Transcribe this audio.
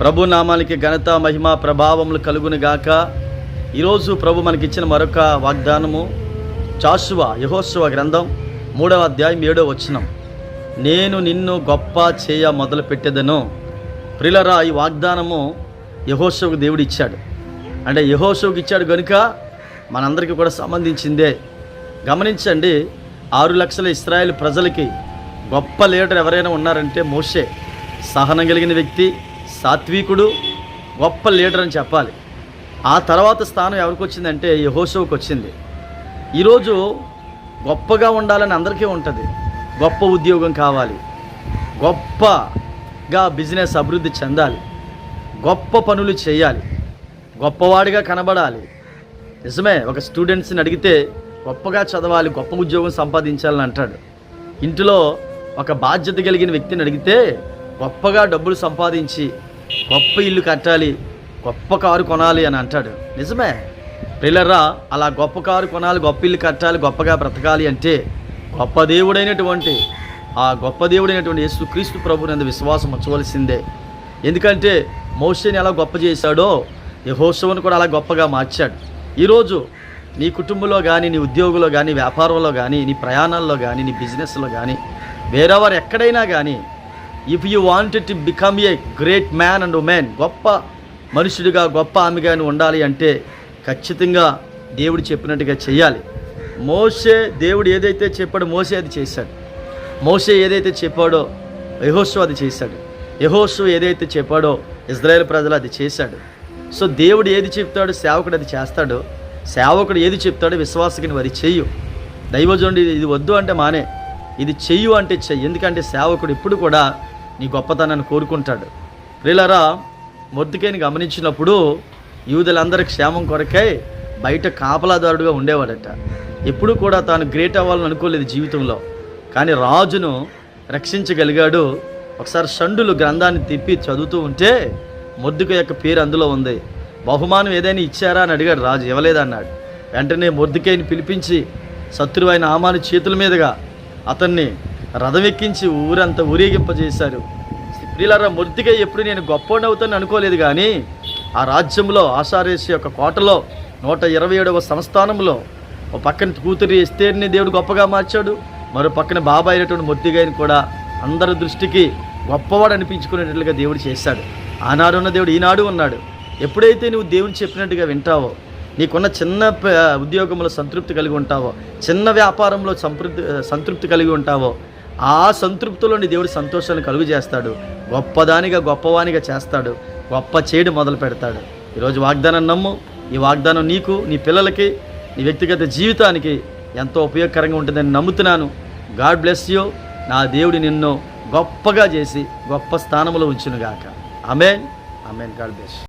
ప్రభు నామానికి ఘనత మహిమ ప్రభావములు కలుగును గాక. ఈరోజు ప్రభు మనకిచ్చిన మరొక వాగ్దానము చాసువ యహోత్సవ గ్రంథం మూడవ అధ్యాయం ఏడో వచనం. నేను నిన్ను గొప్ప చేయ మొదలు పెట్టేదను ప్రిలరా ఈ వాగ్దానము యహోత్సవకు దేవుడు ఇచ్చాడు అంటే యహోత్సవకు ఇచ్చాడు కనుక మనందరికీ కూడా సంబంధించిందే. గమనించండి ఆరు లక్షల ఇస్రాయేల్ ప్రజలకి గొప్ప లీడర్ ఎవరైనా ఉన్నారంటే మోషే. సహనం కలిగిన వ్యక్తి సాత్వికుడు గొప్ప లీడర్ అని చెప్పాలి. ఆ తర్వాత స్థానం ఎవరికి వచ్చిందంటే యహోషవుకి వచ్చింది. ఈరోజు గొప్పగా ఉండాలని అందరికీ ఉంటుంది. గొప్ప ఉద్యోగం కావాలి. గొప్పగా బిజినెస్ అభివృద్ధి చెందాలి. గొప్ప పనులు చేయాలి. గొప్పవాడిగా కనబడాలి. నిజమే ఒక స్టూడెంట్స్ని అడిగితే గొప్పగా చదవాలి గొప్ప ఉద్యోగం సంపాదించాలని అంటాడు. ఇంటిలో ఒక బాధ్యత కలిగిన వ్యక్తిని అడిగితే గొప్పగా డబ్బులు సంపాదించి గొప్ప ఇల్లు కట్టాలి గొప్ప కారు కొనాలి అని అంటాడు. నిజమే. పిల్లరా అలా గొప్ప కారు కొనాలి గొప్ప ఇల్లు కట్టాలి గొప్పగా బ్రతకాలి అంటే గొప్ప దేవుడైనటువంటి ఆ గొప్ప దేవుడైనటువంటి యేసుక్రీస్తు ప్రభునందు విశ్వాసం ఉంచవలసిందే. ఎందుకంటే మోషేని ఎలా గొప్ప చేశాడో యహోత్సవం కూడా అలా గొప్పగా మార్చాడు. ఈరోజు నీ కుటుంబంలో కానీ నీ ఉద్యోగంలో కానీ వ్యాపారంలో కానీ నీ ప్రయాణాల్లో కానీ నీ బిజినెస్లో కానీ వేరెవరు ఎక్కడైనా కానీ if you wanted to become a great man and women గొప్ప మనుషుడిగా గొప్ప ఆమెగా ఉండాలి అంటే ఖచ్చితంగా దేవుడు చెప్పినట్టుగా చేయాలి మోసే దేవుడు ఏదైతే చెప్పాడో మోసే అది చేశాడు. మోసే ఏదైతే చెప్పాడో యహోషు అది చేశాడు. యహోషు ఏదైతే చెప్పాడో ఇజ్రాయేల్ ప్రజలు అది చేశాడు. సో దేవుడు ఏది చెప్తాడో సేవకుడు అది చేస్తాడో. సేవకుడు ఏది చెప్తాడో విశ్వాసకుని వారి చెయ్యు దైవజనుడు ఇది వద్దు అంటే మానే. ఇది చెయ్యు అంటే చెయ్యి. ఎందుకంటే సేవకుడు ఇప్పుడు కూడా నీ గొప్పతనాన్ని కోరుకుంటాడు. ప్రిలరా మొద్దుకేని గమనించినప్పుడు యూదులందరి క్షేమం కొరకై బయట కాపలాదారుడుగా ఉండేవాడట. ఎప్పుడు కూడా తాను గ్రేట్ అవ్వాలని అనుకోలేదు జీవితంలో. కానీ రాజును రక్షించగలిగాడు. ఒకసారి షండులు గ్రంథాన్ని తిప్పి చదువుతూ ఉంటే మొద్దుక యొక్క పేరు అందులో ఉంది. బహుమానం ఏదైనా ఇచ్చారా అని అడిగాడు రాజు. ఇవ్వలేదన్నాడు. వెంటనే మొద్దుకేని పిలిపించి శత్రువైన ఆమాని చేతుల మీదుగా అతన్ని రథం ఎక్కించి ఊరంతా ఊరేగింపజేశారు. ప్రియులారా మొద్దుగా ఎప్పుడు నేను గొప్పనవుతాను అనుకోలేదు కానీ ఆ రాజ్యంలో ఆశారేసి యొక్క కోటలో నూట ఇరవై ఏడవ సంస్థానంలో ఒక పక్కన కూతురి ఎస్తేర్ని దేవుడు గొప్పగా మార్చాడు. మరో పక్కన బాబా అయినటువంటి మొద్దిగాయని కూడా అందరి దృష్టికి గొప్పవాడు అనిపించుకునేటట్లుగా దేవుడు చేశాడు. ఆనాడు ఉన్న దేవుడు ఈనాడు ఉన్నాడు. ఎప్పుడైతే నువ్వు దేవుని చెప్పినట్టుగా వింటావో నీకున్న చిన్న ఉద్యోగంలో సంతృప్తి కలిగి ఉంటావో చిన్న వ్యాపారంలో సంతృప్తి సంతృప్తి కలిగి ఉంటావో ఆ సంతృప్తిలోని దేవుడు సంతోషాన్ని కలుగు చేస్తాడు గొప్పదానిగా గొప్పవానిగా చేస్తాడు. గొప్ప చేయడం మొదలు పెడతాడు. ఈరోజు వాగ్దానం నమ్ము. ఈ వాగ్దానం నీకు నీ పిల్లలకి నీ వ్యక్తిగత జీవితానికి ఎంతో ఉపయోగకరంగా ఉంటుందని నమ్ముతున్నాను. God bless you. నా దేవుడు నిన్ను గొప్పగా చేసి గొప్ప స్థానంలో ఉంచునుగాక. అమేన్ అమేన్ గాడ్ బ్లెస్